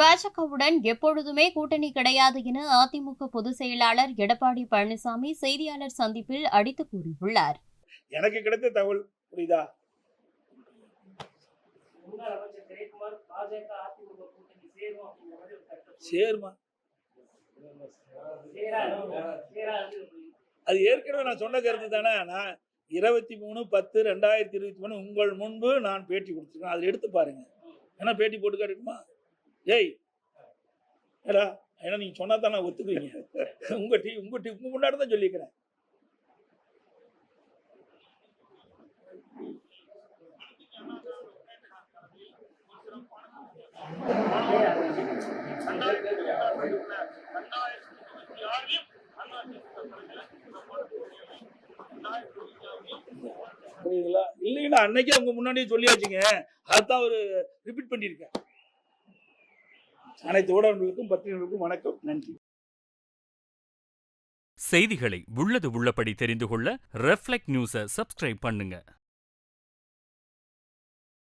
பாஜகவுடன் எப்பொழுதுமே கூட்டணி கிடையாது என அதிமுக பொதுச் செயலாளர் எடப்பாடி பழனிசாமி செய்தியாளர் சந்திப்பில் அடித்து கூறியுள்ளார். எனக்கு கிடைத்த தகவல் புரியுதா? முன்னாள் அது ஏற்கனவே நான் சொன்ன கருத்து தானே. நான் இருபத்தி மூணு பத்து ரெண்டாயிரத்தி இருபத்தி மூணு உங்கள் முன்பு நான் பேட்டி கொடுத்துருக்கேன். அதில் எடுத்து பாருங்க. ஏன்னா பேட்டி போட்டு காட்டுமா ஏய் ஏடா ஏன்னா நீங்கள் சொன்னா தான் நான் ஒத்துக்குவீங்க. உங்கள் டீ உங்கள் டீ உங்கள் முன்னாடி தான் சொல்லியிருக்கிறேன். புரியுதுங்களா? இல்லைன்னா அன்னைக்கே உங்க முன்னாடியே சொல்லியாச்சுங்க. அதுதான் ஒரு ரிப்பீட் பண்ணியிருக்கேன் அனைத்து ஊடகங்களுக்கும் பத்திரிகைகளுக்கும் வணக்கம் நன்றி. செய்திகளை உள்ளது உள்ளபடி தெரிந்து கொள்ள ரெஃப்ளெக்ட் நியூஸை சப்ஸ்கிரைப் பண்ணுங்க.